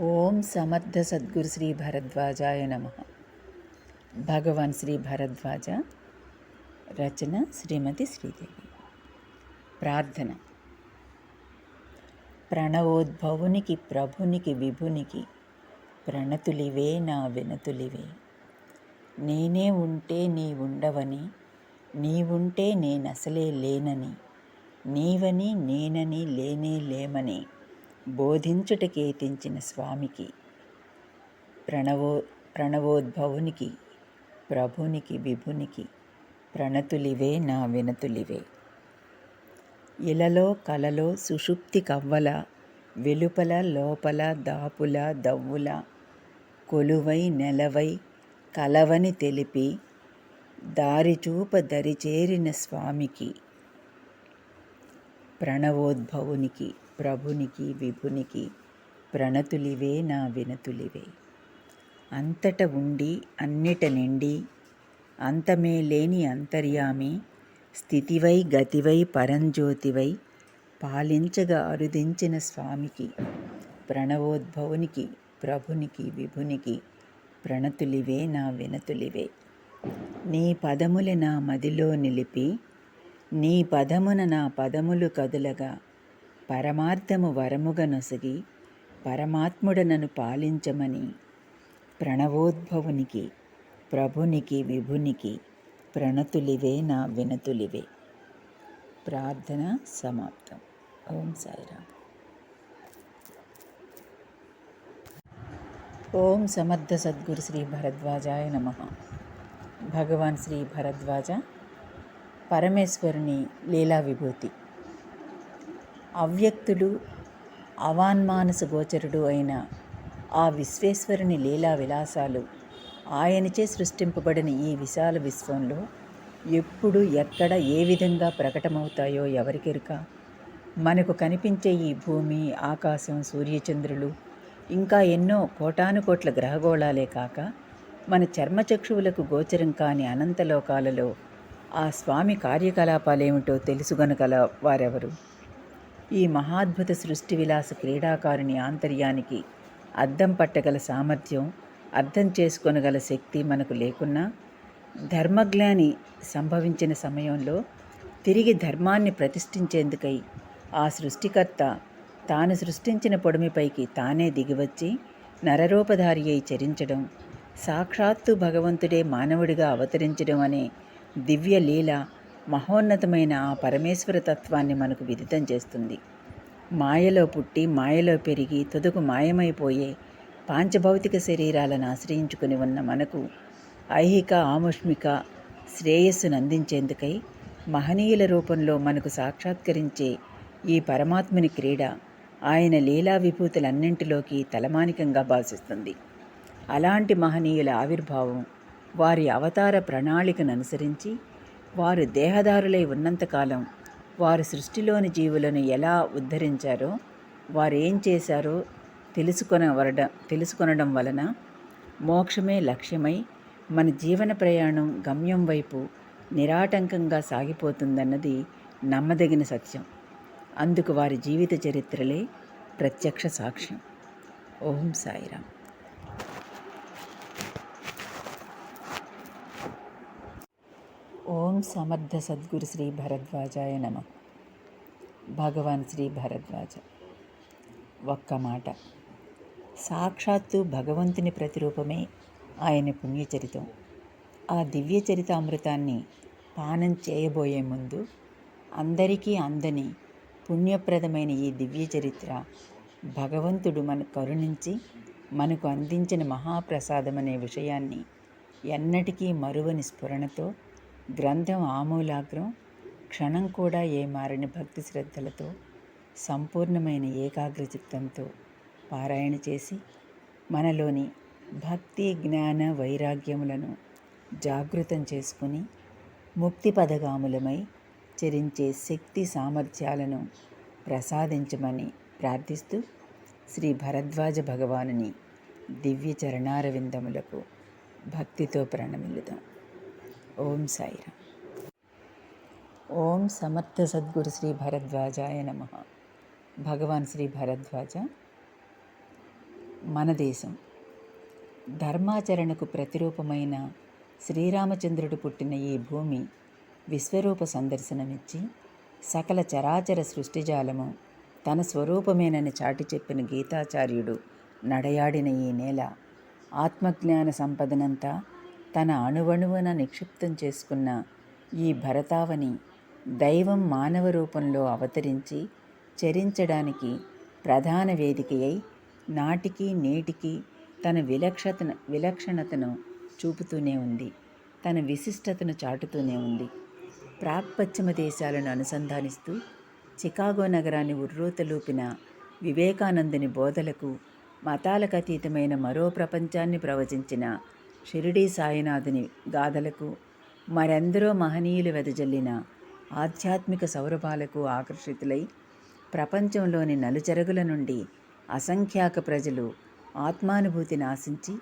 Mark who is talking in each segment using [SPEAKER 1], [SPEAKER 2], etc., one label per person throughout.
[SPEAKER 1] ఓం సమర్థ సద్గురు శ్రీ భరద్వాజాయ నమ. భగవాన్ శ్రీ భరద్వాజ రచన శ్రీమతి శ్రీదేవి. ప్రార్థన. ప్రణవోద్భవునికి ప్రభునికి విభునికి ప్రణతులివే నా వినతులివే. నేనే ఉంటే నీ ఉండవని నీవుంటే నేనసలే లేనని నీవని నేనని లేనే లేమని బోధించుటకేతించిన స్వామికి ప్రణవో ప్రణవోద్భవునికి ప్రభునికి విభునికి ప్రణతులివే నా వినతులివే. ఇలలో కలలో సుషుప్తి కవ్వల వెలుపల లోపల దాపుల దవ్వుల కొలువై నెలవై కలవని తెలిపి దారిచూప దరిచేరిన స్వామికి ప్రణవోద్భవునికి ప్రభునికి విభునికి ప్రణతులివే నా వినతులివే. అంతట ఉండి అన్నిట నిండి అంతమే లేని అంతర్యామి స్థితివై గతివై పరంజ్యోతివై పాలించగా అరుదించిన స్వామికి ప్రణవోద్భవునికి ప్రభునికి విభునికి ప్రణతులివే నా వినతులివే. నీ పదములు నా మదిలో నిలిపి నీ పదమున నా పదములు కదులగా పరమార్థము వరముగ నొసగి పరమాత్ముడనను పాలించమని ప్రణవోద్భవునికి ప్రభునికి విభునికి ప్రణతులివే నా వినతులివే. ప్రార్థన సమాప్తం. ఓం సాయిరామ్. ఓం సమర్థ సద్గురు శ్రీ భరద్వాజాయ నమ. భగవాన్ శ్రీ భరద్వాజ పరమేశ్వరుని లీలా విభూతి అవ్యక్తుడు అవాన్మానస గోచరుడు అయిన ఆ విశ్వేశ్వరుని లీలా విలాసాలు ఆయనచే సృష్టింపబడిన ఈ విశాల విశ్వంలో ఎప్పుడు ఎక్కడ ఏ విధంగా ప్రకటమవుతాయో ఎవరికెరుక మనకు కనిపించే ఈ భూమి ఆకాశం సూర్యచంద్రులు ఇంకా ఎన్నో కోటాను కోట్ల గ్రహగోళాలే కాక మన చర్మచక్షువులకు గోచరం కాని అనంతలోకాలలో ఆ స్వామి కార్యకలాపాలేమిటో తెలుసుగనగల వారెవరు? ఈ మహాద్భుత సృష్టి విలాస క్రీడాకారుని ఆంతర్యానికి అద్దం పట్టగల సామర్థ్యం అర్థం చేసుకొనగల శక్తి మనకు లేకున్నా ధర్మజ్ఞాని సంభవించిన సమయంలో తిరిగి ధర్మాన్ని ప్రతిష్ఠించేందుకై ఆ సృష్టికర్త తాను సృష్టించిన పొడిమిపైకి తానే దిగివచ్చి నరరూపధారి అయి చరించడం సాక్షాత్తు భగవంతుడే మానవుడిగా అవతరించడం అనే దివ్య లీల మహోన్నతమైన ఆ పరమేశ్వర తత్వాన్ని మనకు విదితం చేస్తుంది. మాయలో పుట్టి మాయలో పెరిగి తుదకు మాయమైపోయే పాంచభౌతిక శరీరాలను ఆశ్రయించుకుని ఉన్న మనకు ఐహిక ఆముష్మిక శ్రేయస్సును అందించేందుకై మహనీయుల రూపంలో మనకు సాక్షాత్కరించే ఈ పరమాత్మని క్రీడ ఆయన లీలా విభూతులన్నింటిలోకి తలమానికంగా భాషిస్తుంది అలాంటి మహనీయుల ఆవిర్భావం వారి అవతార ప్రణాళికను అనుసరించి వారు దేహదారులై ఉన్నంతకాలం వారు సృష్టిలోని జీవులను ఎలా ఉద్ధరించారో వారు ఏం చేశారో తెలుసుకొనవరడ తెలుసుకొనడం వలన మోక్షమే లక్ష్యమై మన జీవన ప్రయాణం గమ్యం వైపు నిరాటంకంగా సాగిపోతుందన్నది నమ్మదగిన సత్యం. అందుకు వారి జీవిత చరిత్రలే ప్రత్యక్ష సాక్ష్యం. ఓం సాయిరామ్. ఓం సమర్థ సద్గురు శ్రీ భరద్వాజాయ నమ. భగవాన్ శ్రీ భరద్వాజ. ఒక్క మాట. సాక్షాత్తు భగవంతుని ప్రతిరూపమే ఆయన పుణ్యచరితం. ఆ దివ్య చరిత అమృతాన్ని పానం చేయబోయే ముందు అందరికీ అందని పుణ్యప్రదమైన ఈ దివ్య చరిత్ర భగవంతుడు మన కరుణించి మనకు అందించిన మహాప్రసాదం అనే విషయాన్ని ఎన్నటికీ మరువని స్ఫురణతో గ్రంథం ఆమూలాగ్రం క్షణం కూడా ఏ మారని భక్తి శ్రద్ధలతో సంపూర్ణమైన ఏకాగ్ర చిత్తంతో పారాయణ చేసి మనలోని భక్తి జ్ఞాన వైరాగ్యములను జాగృతం చేసుకుని ముక్తి పదగాములమై చరించే శక్తి సామర్థ్యాలను ప్రసాదించమని ప్రార్థిస్తూ శ్రీ భరద్వాజ భగవానుని దివ్య చరణారవిందములకు భక్తితో ప్రణమిల్లుదాం. ఓం సాయిరా ఓం సమర్థ సద్గురు శ్రీ భరద్వాజాయ నమ. భగవాన్ శ్రీ భరద్వాజ. మన దేశం. ధర్మాచరణకు ప్రతిరూపమైన శ్రీరామచంద్రుడు పుట్టిన ఈ భూమి విశ్వరూప సందర్శనమిచ్చి సకల చరాచర సృష్టిజాలము తన స్వరూపమేనని చాటి చెప్పిన గీతాచార్యుడు నడయాడిన ఈ నేల ఆత్మజ్ఞాన సంపదనంతా తన అణువణువున నిక్షిప్తం చేసుకున్న ఈ భరతావని దైవం మానవ రూపంలో అవతరించి చరించడానికి ప్రధాన వేదిక అయి నాటికి నేటికి తన విలక్షతను విలక్షణతను చూపుతూనే ఉంది. తన విశిష్టతను చాటుతూనే ఉంది. ప్రాక్ పశ్చిమ దేశాలను అనుసంధానిస్తూ చికాగో నగరాన్ని ఉర్రూతలూపిన వివేకానందుని బోధలకు మతాలకు అతీతమైన మరో ప్రపంచాన్ని ప్రవచించిన షిరిడీ సాయినాథుని గాథలకు మరెందరో మహనీయులు వెదజల్లిన ఆధ్యాత్మిక సౌరభాలకు ఆకర్షితులై ప్రపంచంలోని నలుచెరగుల నుండి అసంఖ్యాక ప్రజలు ఆత్మానుభూతిని ఆశించి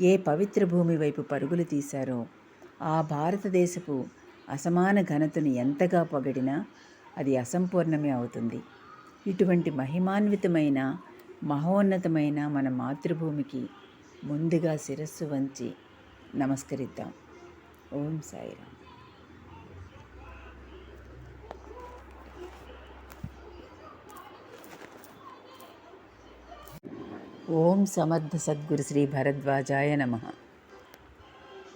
[SPEAKER 1] ఏ పవిత్ర భూమి వైపు పరుగులు తీశారో ఆ భారతదేశపు అసమాన ఘనతను ఎంతగా పొగిడినా అది అసంపూర్ణమే అవుతుంది. ఇటువంటి మహిమాన్వితమైన మహోన్నతమైన మన మాతృభూమికి ముందుగా శిరస్సు వంచి నమస్కరిద్దాం. ఓం సాయిరామ్. ఓం సమర్థ సద్గురు శ్రీ భరద్వాజాయ నమ.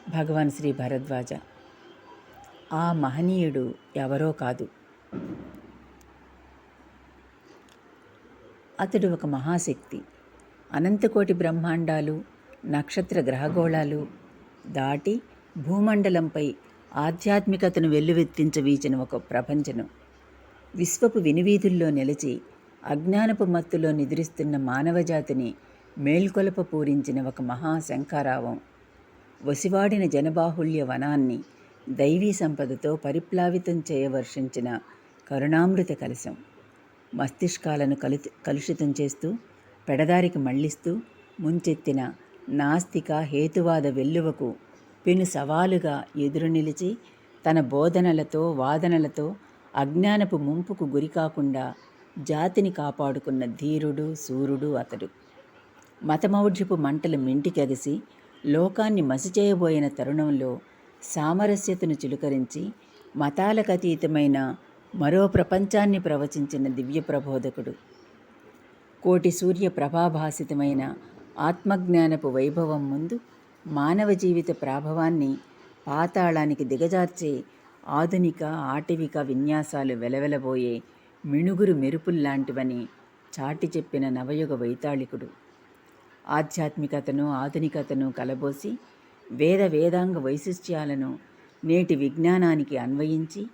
[SPEAKER 1] భగవాన్ శ్రీ భరద్వాజ. ఆ మహనీయుడు ఎవరో కాదు. అతడు ఒక మహాశక్తి. అనంతకోటి బ్రహ్మాండాలు నక్షత్ర గ్రహగోళాలు దాటి భూమండలంపై ఆధ్యాత్మికతను వెల్లువెత్తించవీచిన ఒక ప్రపంచను. విశ్వపు వినివీధుల్లో నిలిచి అజ్ఞానపు మత్తులో నిద్రిస్తున్న మానవజాతిని మేల్కొలప పూరించిన ఒక మహాశంకారావం వసివాడిన జనబాహుళ్య వనాన్ని దైవీ సంపదతో పరిప్లావితం చేయవర్షించిన కరుణామృత కలశం. మస్తిష్కాలను కలు కలుషితం చేస్తూ పెడదారికి మళ్ళిస్తూ ముంచెత్తిన నాస్తిక హేతువాద వెల్లువకు పెను సవాలుగా ఎదురు నిలిచి తన బోధనలతో వాదనలతో అజ్ఞానపు ముంపుకు గురికాకుండా జాతిని కాపాడుకున్న ధీరుడు సూర్యుడు అతడు. మతమౌఢ్యపు మంటలు మింటికెగసి లోకాన్ని మసిచేయబోయిన తరుణంలో సామరస్యతను చిలుకరించి మతాలకు అతీతమైన మరో ప్రపంచాన్ని ప్రవచించిన దివ్య ప్రబోధకుడు కోటి సూర్య ప్రభాభాసితమైన ఆత్మజ్ఞానపు వైభవం ముందు మానవ జీవిత ప్రాభవాన్ని పాతాళానికి దిగజార్చే ఆధునిక ఆటవిక విన్యాసాలు వెలవెలబోయే మిణుగురు మెరుపుల్లాంటివని చాటి చెప్పిన నవయుగ వైతాళికుడు. ఆధ్యాత్మికతను ఆధునికతను కలబోసి వేద వేదాంగ వైశిష్ట్యాలను నేటి విజ్ఞానానికి అన్వయించి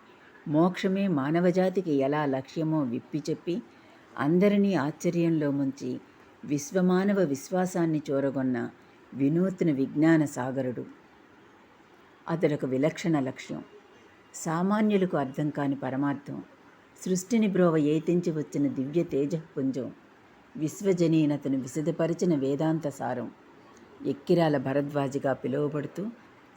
[SPEAKER 1] మోక్షమే మానవజాతికి ఎలా లక్ష్యమో విప్పి చెప్పి అందరినీ ఆశ్చర్యంలో ముంచి విశ్వమానవ విశ్వాసాన్ని చూరగొన్న వినూత్న విజ్ఞాన సాగరుడు. అతడొక విలక్షణ లక్ష్యం. సామాన్యులకు అర్థం కాని పరమార్థం సృష్టిని బ్రోవ ఏతించి వచ్చిన దివ్య తేజపుంజం విశ్వజనీనతను విశదపరిచిన వేదాంత సారం ఎక్కిరాల భరద్వాజిగా పిలువబడుతూ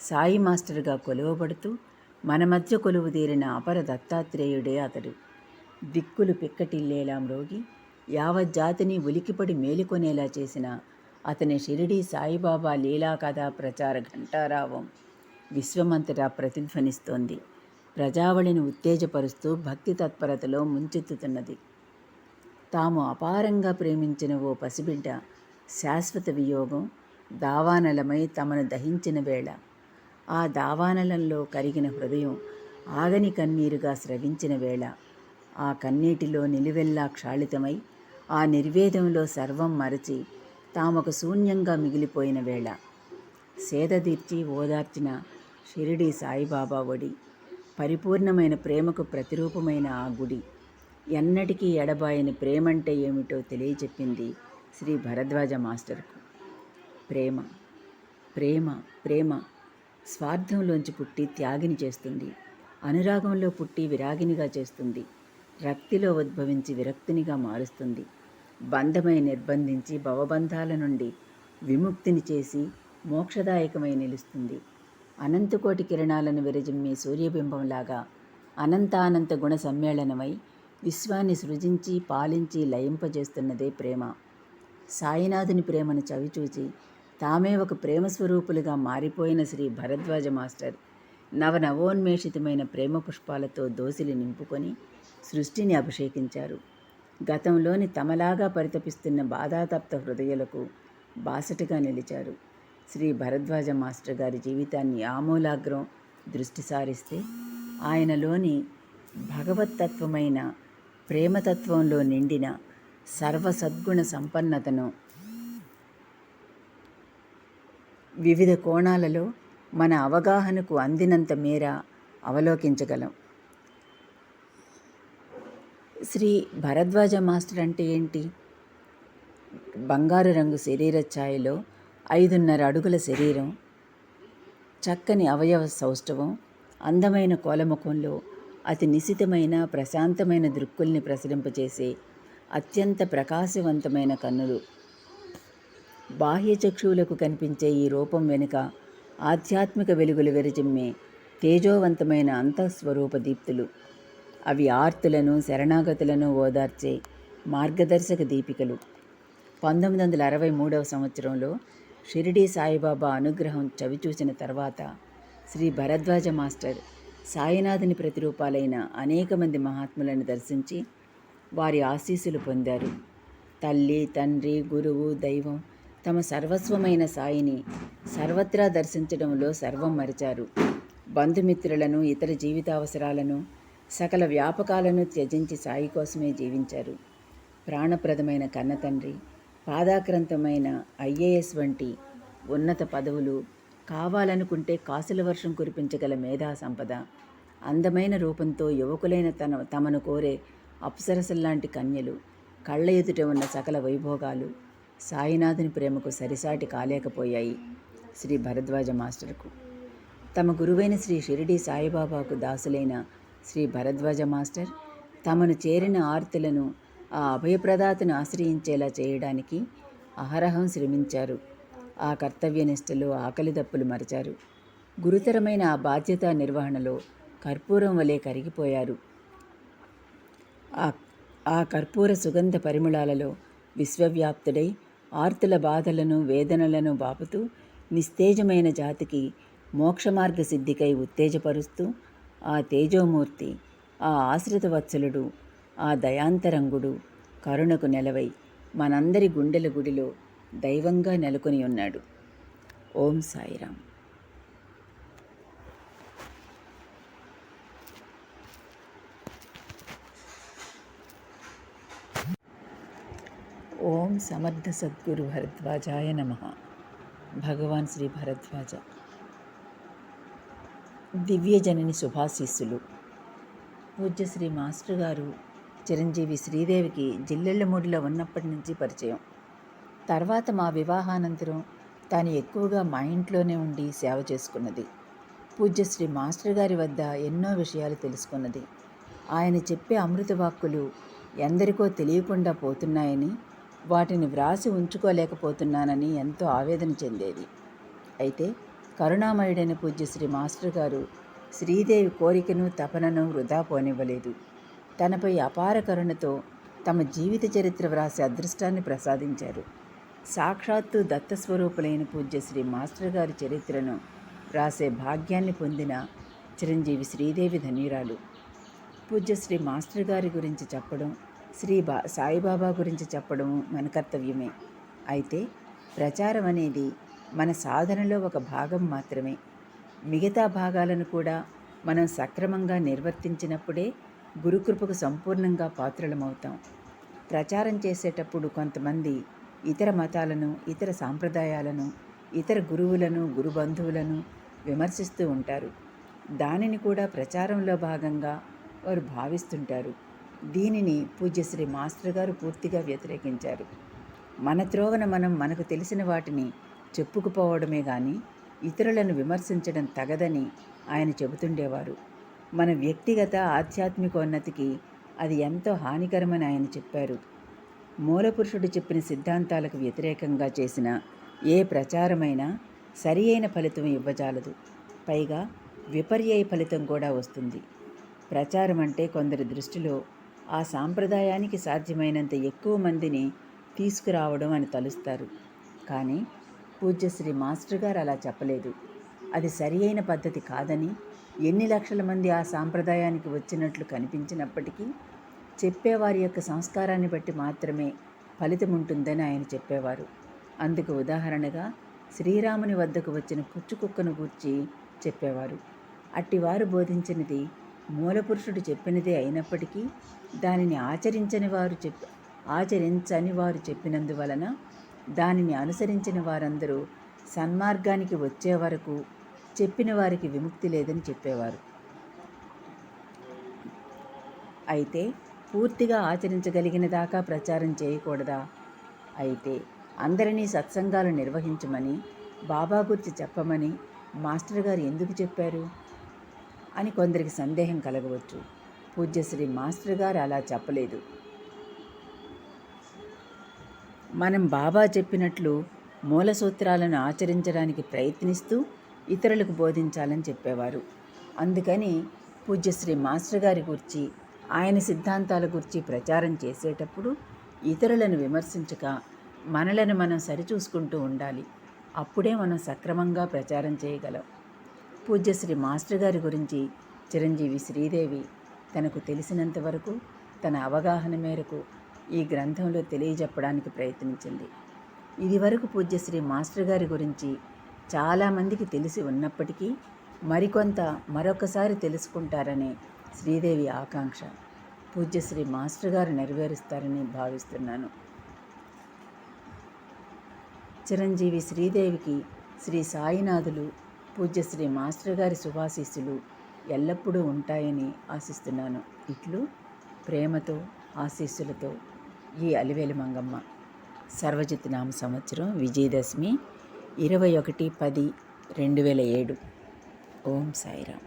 [SPEAKER 1] సాయి మాస్టర్గా కొలువబడుతూ మన మధ్య కొలువు తీరిన అపర దత్తాత్రేయుడే అతడు. దిక్కులు పిక్కటిల్లేలా మ్రోగి యావజ్జాతిని ఉలికిపడి మేలుకొనేలా చేసిన అతని షిరిడీ సాయిబాబా లీలా కథ ప్రచార ఘంటారావం విశ్వమంతటా ప్రతిధ్వనిస్తోంది. ప్రజావళిని ఉత్తేజపరుస్తూ భక్తి తత్పరతలో ముంచెత్తుతున్నది. తాము అపారంగా ప్రేమించిన ఓ పసిబిడ్డ శాశ్వత వియోగం దావానలమై తమను దహించిన వేళ. ఆ దావానలంలో కరిగిన హృదయం ఆగని కన్నీరుగా స్రవించిన వేళ. ఆ కన్నీటిలో నిలువెల్లా క్షాళితమై ఆ నిర్వేదంలో సర్వం మరచి తామొక శూన్యంగా మిగిలిపోయిన వేళ. సేదదీర్చి ఓదార్చిన షిరిడి సాయిబాబా ఒడి పరిపూర్ణమైన ప్రేమకు ప్రతిరూపమైన ఆ గుడి. ఎన్నటికీ ఎడబాయని ప్రేమంటే ఏమిటో తెలియచెప్పింది శ్రీ భరద్వాజ మాస్టర్కు. ప్రేమ ప్రేమ ప్రేమ స్వార్థంలోంచి పుట్టి త్యాగిని చేస్తుంది. అనురాగంలో పుట్టి విరాగినిగా చేస్తుంది. రక్తిలో ఉద్భవించి విరక్తినిగా మారుస్తుంది. బంధమై నిర్బంధించి భవబంధాల నుండి విముక్తిని చేసి మోక్షదాయకమై నిలుస్తుంది. అనంతకోటి కిరణాలను విరజిమ్మే సూర్యబింబంలాగా అనంతానంత గుణ సమ్మేళనమై విశ్వాన్ని సృజించి పాలించి లయింపజేస్తున్నదే ప్రేమ. సాయినాథుని ప్రేమను చవిచూచి తామే ఒక ప్రేమ స్వరూపులుగా మారిపోయిన శ్రీ భరద్వాజ మాస్టర్ నవనవోన్మేషితమైన ప్రేమ పుష్పాలతో దోసిలి నింపుకొని సృష్టిని అభిషేకించారు. గతంలోని తమలాగా పరితపిస్తున్న బాధాతప్త హృదయులకు బాసటగా నిలిచారు. శ్రీ భరద్వాజ మాస్టర్ గారి జీవితాన్ని ఆమూలాగ్రం దృష్టి సారిస్తే ఆయనలోని భగవత్తత్వమైన ప్రేమతత్వంలో నిండిన సర్వసద్గుణ సంపన్నతను వివిధ కోణాలలో మన అవగాహనకు అందినంత మేర అవలోకించగలం. శ్రీ భరద్వాజ మాస్టర్ అంటే ఏంటి? బంగారు రంగు శరీర ఛాయలో ఐదున్నర అడుగుల శరీరం చక్కని అవయవ సౌష్ఠవం అందమైన కోలముఖంలో అతి నిశితమైన ప్రశాంతమైన దృక్కుల్ని ప్రసరింపచేసే అత్యంత ప్రకాశవంతమైన కన్నులు. బాహ్య చక్షువులకు కనిపించే ఈ రూపం వెనుక ఆధ్యాత్మిక వెలుగులు వెరజిమ్మే తేజోవంతమైన అంతఃస్వరూప దీప్తులు. అవి ఆర్తులను శరణాగతులను ఓదార్చే మార్గదర్శక దీపికలు. పంతొమ్మిది వందల అరవై మూడవ సంవత్సరంలో షిరిడీ సాయిబాబా అనుగ్రహం చవిచూసిన తర్వాత శ్రీ భరద్వాజ మాస్టర్ సాయినాథుని ప్రతిరూపాలైన అనేక మంది మహాత్ములను దర్శించి వారి ఆశీస్సులు పొందారు. తల్లి తండ్రి గురువు దైవం తమ సర్వస్వమైన సాయిని సర్వత్రా దర్శించడంలో సర్వం మరిచారు. బంధుమిత్రులను ఇతర జీవితావసరాలను సకల వ్యాపకాలను త్యజించి సాయి కోసమే జీవించారు. ప్రాణప్రదమైన కన్నతండ్రి పాదాక్రంతమైన ఐఏఎస్ వంటి ఉన్నత పదవులు కావాలనుకుంటే కాసుల వర్షం కురిపించగల మేధా సంపద అందమైన రూపంతో యువకులైన తన తమను కోరే అప్సరసల్లాంటి కన్యలు కళ్ళ ఎదుట ఉన్న సకల వైభోగాలు సాయినాథుని ప్రేమకు సరిసాటి కాలేకపోయాయి శ్రీ భరద్వాజ మాస్టర్కు. తమ గురువైన శ్రీ షిరిడి సాయిబాబాకు దాసులైన శ్రీ భరద్వాజ మాస్టర్ తమను చేరిన ఆర్తులను ఆ అభయప్రదాతను ఆశ్రయించేలా చేయడానికి అహరహం శ్రమించారు. ఆ కర్తవ్యనిష్టలో ఆకలి దప్పులు మరచారు. గురుతరమైన ఆ బాధ్యత నిర్వహణలో కర్పూరం వలె కరిగిపోయారు. ఆ ఆ కర్పూర సుగంధ పరిమళాలలో విశ్వవ్యాప్తుడై ఆర్తుల బాధలను వేదనలను బాపుతూ నిస్తేజమైన జాతికి మోక్షమార్గ సిద్ధికై ఉత్తేజపరుస్తూ ఆ తేజోమూర్తి ఆ ఆశ్రిత వత్సలుడు ఆ దయాంతరంగుడు కరుణకు నెలవై మనందరి గుండెల గుడిలో దైవంగా నెలకొని ఉన్నాడు. ఓం సాయిరామ్. ఓం సమర్థ సద్గురు భరద్వాజాయ నమ. భగవాన్ శ్రీ భరద్వాజ. దివ్యజనని శుభాశీస్సులు. పూజ్య శ్రీ మాస్టర్ గారు చిరంజీవి శ్రీదేవికి జిల్లెళ్ళమూడిలో ఉన్నప్పటి నుంచి పరిచయం. తర్వాత మా వివాహానంతరం తాను ఎక్కువగా మా ఇంట్లోనే ఉండి సేవ చేసుకున్నది. పూజ్యశ్రీ మాస్టర్ గారి వద్ద ఎన్నో విషయాలు తెలుసుకున్నది. ఆయన చెప్పే అమృత వాక్కులు ఎందరికో తెలియకుండా పోతున్నాయని వాటిని వ్రాసి ఉంచుకోలేకపోతున్నానని ఎంతో ఆవేదన చెందేది. అయితే కరుణామయుడైన పూజ్య శ్రీ మాస్టర్ గారు శ్రీదేవి కోరికను తపనను వృధా పోనివ్వలేదు. తనపై అపార కరుణతో తమ జీవిత చరిత్ర వ్రాసే అదృష్టాన్ని ప్రసాదించారు. సాక్షాత్తు దత్తస్వరూపులైన పూజ్య శ్రీ మాస్టర్ గారి చరిత్రను రాసే భాగ్యాన్ని పొందిన చిరంజీవి శ్రీదేవి ధన్యురాలు. పూజ్య శ్రీ మాస్టర్ గారి గురించి చెప్పడం శ్రీ బా సాయిబాబా గురించి చెప్పడం మన కర్తవ్యమే. అయితే ప్రచారం అనేది మన సాధనలో ఒక భాగం మాత్రమే. మిగతా భాగాలను కూడా మనం సక్రమంగా నిర్వర్తించినప్పుడే గురుకృపకు సంపూర్ణంగా పాత్రలమవుతాం. ప్రచారం చేసేటప్పుడు కొంతమంది ఇతర మతాలను ఇతర సాంప్రదాయాలను ఇతర గురువులను గురుబంధువులను విమర్శిస్తూ ఉంటారు. దానిని కూడా ప్రచారంలో భాగంగా వారు భావిస్తుంటారు. దీనిని పూజ్యశ్రీ మాస్టర్ గారు పూర్తిగా వ్యతిరేకించారు. మన త్రోవన మనం మనకు తెలిసిన వాటిని చెప్పుకుపోవడమే కానీ ఇతరులను విమర్శించడం తగదని ఆయన చెబుతుండేవారు. మన వ్యక్తిగత ఆధ్యాత్మికోన్నతికి అది ఎంతో హానికరమని ఆయన చెప్పారు. మూలపురుషుడు చెప్పిన సిద్ధాంతాలకు వ్యతిరేకంగా చేసిన ఏ ప్రచారమైనా సరి అయిన ఫలితం ఇవ్వజాలదు. పైగా విపర్యాయ ఫలితం కూడా వస్తుంది. ప్రచారం అంటే కొందరి దృష్టిలో ఆ సాంప్రదాయానికి సాధ్యమైనంత ఎక్కువ మందిని తీసుకురావడం అని తలుస్తారు. కానీ పూజ్యశ్రీ మాస్టర్ గారు అలా చెప్పలేదు. అది సరి అయిన పద్ధతి కాదని ఎన్ని లక్షల మంది ఆ సాంప్రదాయానికి వచ్చినట్లు కనిపించినప్పటికీ చెప్పేవారి యొక్క సంస్కారాన్ని బట్టి మాత్రమే ఫలితం ఉంటుందని ఆయన చెప్పేవారు. అందుకు ఉదాహరణగా శ్రీరాముని వద్దకు వచ్చిన కుచ్చుకుక్కను గూర్చి చెప్పేవారు. అట్టివారు బోధించినది మూలపురుషుడు చెప్పినదే అయినప్పటికీ దానిని ఆచరించని వారు చెప్ ఆచరించని వారు చెప్పినందువలన దానిని అనుసరించిన వారందరూ సన్మార్గానికి వచ్చే వరకు చెప్పిన వారికి విముక్తి లేదని చెప్పేవారు. అయితే పూర్తిగా ఆచరించగలిగిన దాకా ప్రచారం చేయకూడదా? అయితే అందరినీ సత్సంగాలు నిర్వహించమని బాబా గురించి చెప్పమని మాస్టర్ గారు ఎందుకు చెప్పారు? అని కొందరికి సందేహం కలగవచ్చు. పూజ్యశ్రీ మాస్టర్ గారు అలా చెప్పలేదు. మనం బాబా చెప్పినట్లు మూల సూత్రాలను ఆచరించడానికి ప్రయత్నిస్తూ ఇతరులకు బోధించాలని చెప్పేవారు. అందుకని పూజ్యశ్రీ మాస్టర్ గారి గురించి ఆయన సిద్ధాంతాల గురించి ప్రచారం చేసేటప్పుడు ఇతరులను విమర్శించక మనలను మనం సరిచూసుకుంటూ ఉండాలి. అప్పుడే మనం సక్రమంగా ప్రచారం చేయగలం. పూజ్యశ్రీ మాస్టర్ గారి గురించి చిరంజీవి శ్రీదేవి తనకు తెలిసినంత వరకు తన అవగాహన మేరకు ఈ గ్రంథంలో తెలియజెప్పడానికి ప్రయత్నించింది. ఇదివరకు పూజ్యశ్రీ మాస్టర్ గారి గురించి చాలామందికి తెలిసి ఉన్నప్పటికీ మరికొంత మరొకసారి తెలుసుకుంటారనే శ్రీదేవి ఆకాంక్ష పూజ్యశ్రీ మాస్టర్ గారు నెరవేరుస్తారని భావిస్తున్నాను. చిరంజీవి శ్రీదేవికి శ్రీ సాయినాథులు పూజ్యశ్రీ మాస్టర్ గారి శుభాశీస్సులు ఎల్లప్పుడూ ఉంటాయని ఆశిస్తున్నాను. ఇట్లు ప్రేమతో ఆశీస్సులతో ఈ అలివేలు మంగమ్మ. సర్వజిత్ నామ సంవత్సరం విజయదశమి ఇరవై ఒకటి పది రెండు వేల ఏడు. ఓం సాయిరామ్.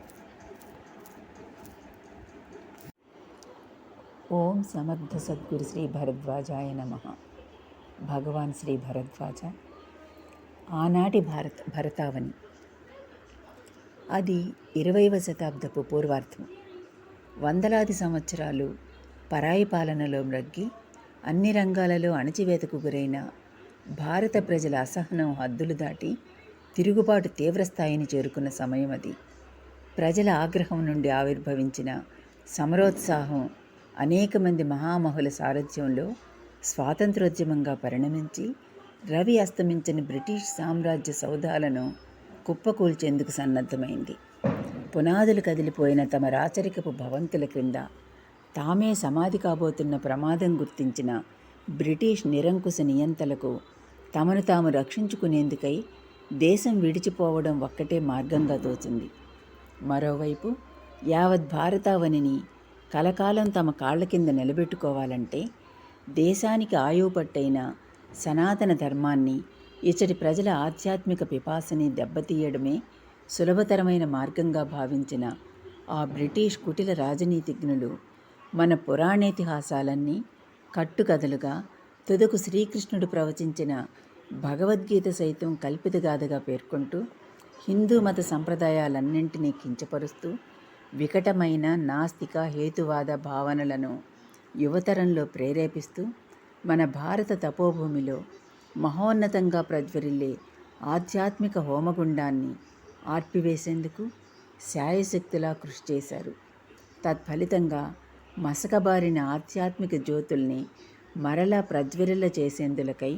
[SPEAKER 1] ఓం సమర్థ సద్గురు శ్రీ భరద్వాజాయ నమ. భగవాన్ శ్రీ భరద్వాజ. ఆనాటి భారత భరతావని. అది ఇరవైవ శతాబ్దపు పూర్వార్థం వందలాది సంవత్సరాలు పరాయి పాలనలో మ్రగ్గి అన్ని రంగాలలో అణచివేతకు గురైన భారత ప్రజల అసహనం హద్దులు దాటి తిరుగుబాటు తీవ్రస్థాయిని చేరుకున్న సమయం అది. ప్రజల ఆగ్రహం నుండి ఆవిర్భవించిన సమరోత్సాహం అనేక మంది మహామహుల సారథ్యంలో స్వాతంత్రోద్యమంగా పరిణమించి రవి అస్తమించని బ్రిటిష్ సామ్రాజ్య సౌధాలను కుప్పకూల్చేందుకు సన్నద్ధమైంది. పునాదులు కదిలిపోయిన తమ రాచరికపు భవంతుల క్రింద తామే సమాధి కాబోతున్న ప్రమాదం గుర్తించిన బ్రిటిష్ నిరంకుశ నియంతలకు తమను తాము రక్షించుకునేందుకై దేశం విడిచిపోవడం ఒక్కటే మార్గంగా తోచింది. మరోవైపు యావత్ భారతావనిని కలకాలం తమ కాళ్ళ కింద నిలబెట్టుకోవాలంటే దేశానికి ఆయువుపట్టైన సనాతన ధర్మాన్ని ఇచ్చటి ప్రజల ఆధ్యాత్మిక పిపాసని దెబ్బతీయడమే సులభతరమైన మార్గంగా భావించిన ఆ బ్రిటిష్ కుటిల రాజనీతిజ్ఞులు మన పురాణేతిహాసాలన్నీ కట్టుకథలుగా తుదకు శ్రీకృష్ణుడు ప్రవచించిన భగవద్గీత సైతం కల్పితగాథగా పేర్కొంటూ హిందూ మత సంప్రదాయాలన్నింటినీ కించపరుస్తూ వికటమైన నాస్తిక హేతువాద భావనలను యువతరంలో ప్రేరేపిస్తూ మన భారత తపోభూమిలో మహోన్నతంగా ప్రజ్వరిల్లే ఆధ్యాత్మిక హోమగుండాన్ని ఆర్పివేసేందుకు శాయశక్తులా కృషి చేశారు. తత్ఫలితంగా మసకబారిన ఆధ్యాత్మిక జ్యోతుల్ని మరలా ప్రజ్వరిల్ల చేసేందులకై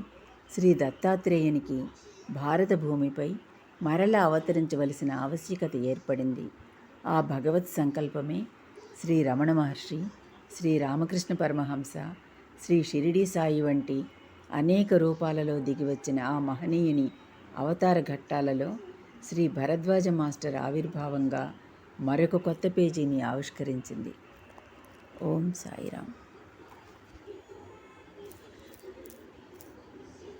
[SPEAKER 1] శ్రీ దత్తాత్రేయునికి భారత భూమిపై మరలా అవతరించవలసిన ఆవశ్యకత ఏర్పడింది. ఆ భగవత్ సంకల్పమే శ్రీ రమణ మహర్షి శ్రీ రామకృష్ణ పరమహంస శ్రీ షిరిడి సాయి వంటి అనేక రూపాలలో దిగివచ్చిన ఆ మహనీయుని అవతార ఘట్టాలలో శ్రీ భరద్వాజ మాస్టర్ ఆవిర్భావంగా మరొక కొత్త పేజీని ఆవిష్కరించింది. ఓం సాయిరామ్